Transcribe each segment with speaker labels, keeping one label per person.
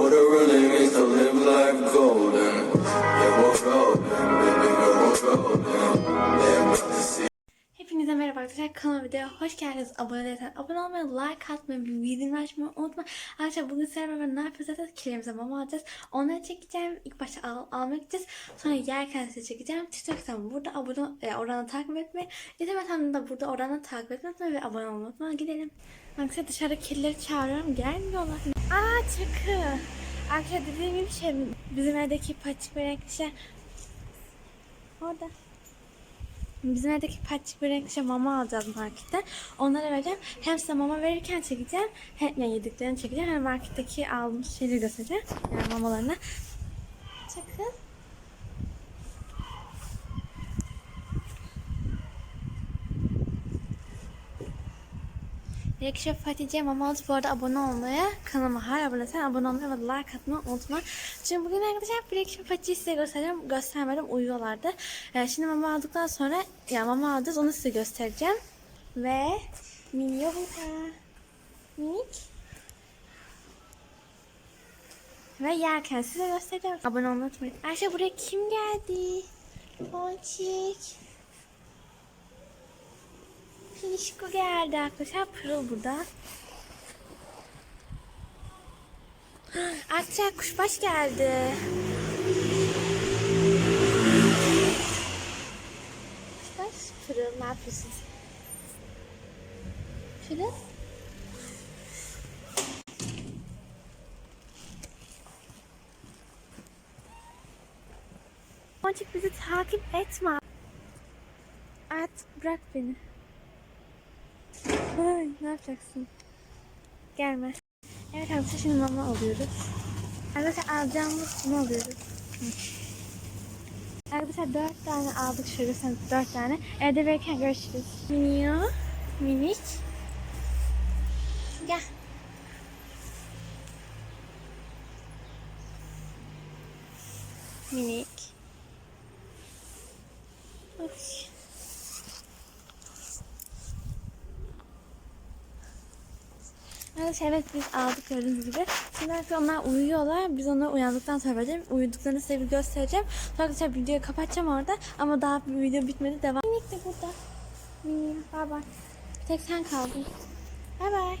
Speaker 1: What it.
Speaker 2: Hepinize merhaba arkadaşlar kanalıma videoya hoş geldiniz. Abone değilseniz abone olmayı, like atmayı, bildirim açmayı unutma. Arkadaşlar bugün sizlerle beraber ne yapacağız zaten kilerimize mama alacağız. Onları çekeceğim. İlk başta al, almak gideceğiz. Sonra yerken size çekeceğim. TikTok hesabımı burada abone e, oranı takip etmeyi. Hesabımı da burada oranı takip etmeyi ve abone olmayı unutmayın. Gidelim. Arkadaşlar dışarıda kedileri çağırıyorum. Gelmiyorlar. Aa çakı. Arkadaşlar dediğim gibi şey bizim evdeki paçık bir renkli şey. Orada. Bizim evdeki paçık bir renkli şey mama alacağız markette. Onlara vereceğim. Hem size mama verirken çekeceğim. Hem yani yediklerini çekeceğim. Hem marketteki aldığımız şeyleri göstereceğim. Yani mamalarını. Çakın. Rekşef Hatice Mamalıcı bu arada abone olmaya, kanalıma hala abone sen abone olmayı ve like atmayı unutma. Şimdi bugün arkadaşlar bir Rekşef Hatice'yi size göstereceğim. Göstermedim uyuyorlardı. Ee, şimdi mama aldıktan sonra, ya mama alacağız onu size göstereceğim. Ve Mini burada. Minik. Ve yerken size göstereceğim. Abone olmayı unutmayın. Ayşe buraya kim geldi? Ponçik. Pişko geldi arkadaşlar. Pırıl burada. Arkadaşlar kuşbaş geldi. Kuşbaş, Pırıl ne yapıyorsunuz? Pırıl. Ponçik bizi takip etme. Artık bırak beni. Ay, ne yapacaksın? Gelme. Evet arkadaşlar şimdi mama alıyoruz. Arkadaşlar alacağımız bunu alıyoruz. Hı. Arkadaşlar dört tane aldık şöyle sen dört tane. Evde verirken görüşürüz. Miniyo. Minik. Gel. Minik. Evet, evet biz aldık gördüğünüz gibi. Şimdi artık onlar uyuyorlar. Biz onları uyandıktan sonra vereceğim. Uyuduklarını size bir göstereceğim. Sonra arkadaşlar videoyu kapatacağım orada. Ama daha bir video bitmedi. Devam. Minik de burada. Minik. Bay bay. Bir tek sen kaldın. Bay bay.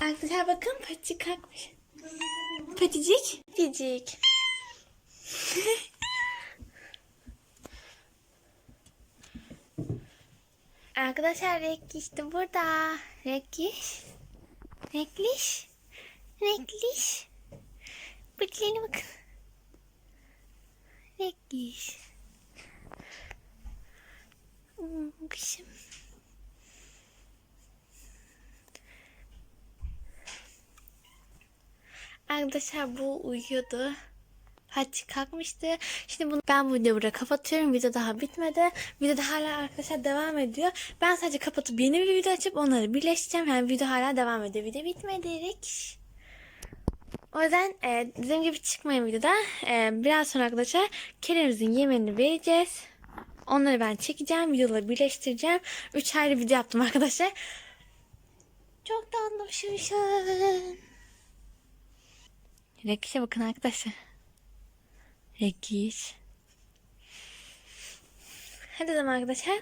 Speaker 2: Arkadaşlar bakın paticik kalkmış. Paticik. Paticik. Arkadaşlar Rekliş de burada. Rekliş. Rekliş. Rekliş. Bıklarına bakın. Rekliş. Hmm, Kışım. Arkadaşlar bu uyuyordu. Hadi kalkmıştı. Şimdi bunu ben bu videoyu burada kapatıyorum. Video daha bitmedi. Video da hala arkadaşlar devam ediyor. Ben sadece kapatıp yeni bir video açıp onları birleştireceğim. Yani video hala devam ediyor. Video bitmedi. Rick. O yüzden e, dediğim gibi çıkmayın videoda. E, biraz sonra arkadaşlar kelimemizin yemeğini vereceğiz. Onları ben çekeceğim. Videoları birleştireceğim. 3 ayrı video yaptım arkadaşlar. Çok da anlaşılmışım. Rekişe bakın arkadaşlar. Rekiş. Hadi o zaman arkadaşlar.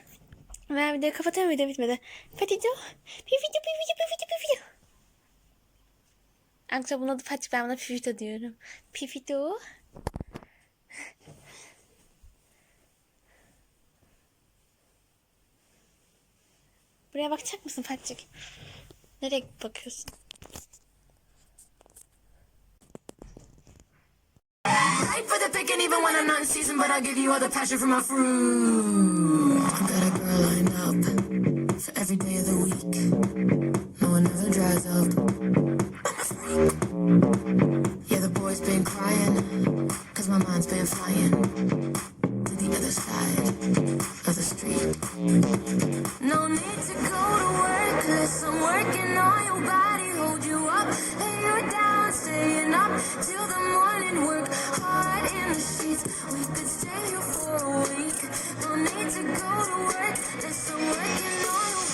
Speaker 2: Ben videoyu kapatıyorum video bitmedi. Patito. Bir video bir video bir video bir video. Arkadaşlar bunun adı Patik ben buna Pivito diyorum. Pivito. Buraya bakacak mısın Patik? Nereye bakıyorsun?
Speaker 3: For picking, even when I'm not in season, but I'll give you all the passion from my fruit. I got a girl lined up for every day of the week. No one ever dries up.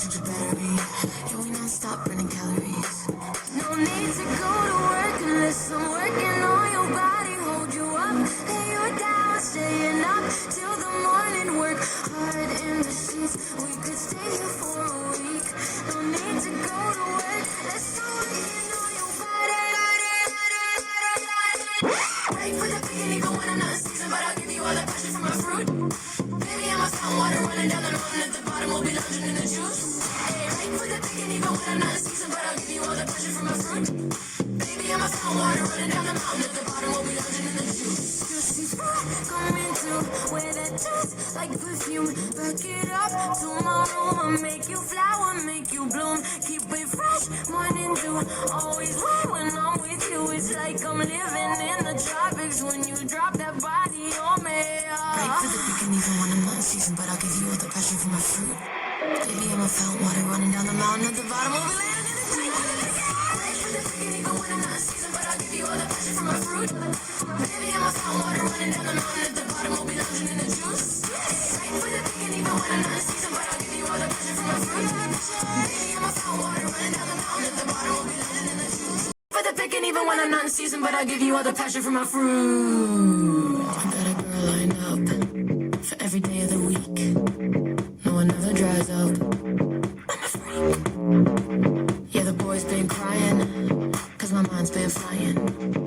Speaker 3: we get tired, charge your battery. Yeah, non-stop burning calories. No need to go to work unless I'm working on your body. Hold you up, lay you down, staying up till the morning. Work hard in the sheets. We could stay perfume. Back it up tomorrow. I'll make you flower, make you bloom. Keep it fresh, morning dew. Always right when I'm with you. It's like I'm living in the tropics when you drop that body on me. Ah. Right for the beginning, even when I'm season, but I'll give you all the passion for my fruit. Baby, I'm a fountain water running down the mountain at the bottom. In the deep. Yeah, the boys been crying, cause my mind's been flying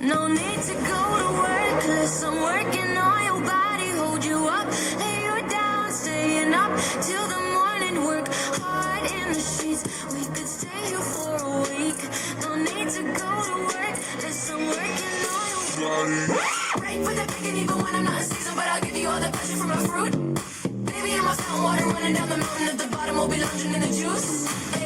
Speaker 3: No need to go to work, I'm working on your body. Hold you up, lay you down, staying up till the morning. Work hard in the sheets. We could stay here for a week. No need to go to I'm working on your body. For the even when I'm not in season, but I'll give you all the from my fruit. Baby, fountain water running down the mountain at the bottom. We'll be lounging in the juice.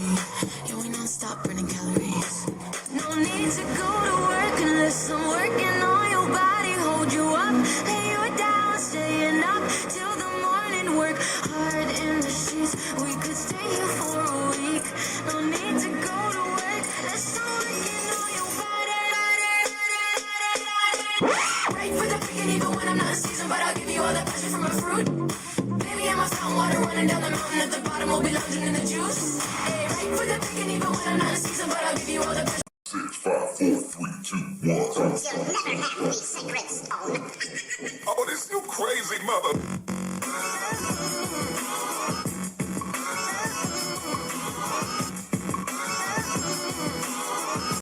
Speaker 3: fruit. Baby, I'm a fountain water running down the mountain at the bottom. We'll be lounging in the juice. Hey, right for the picking, even when I'm not in season, but I'll give you all the passion.
Speaker 4: Six, five, four, three, two, one.
Speaker 5: You'll never have the sacred stone.
Speaker 4: Oh, this you crazy mother.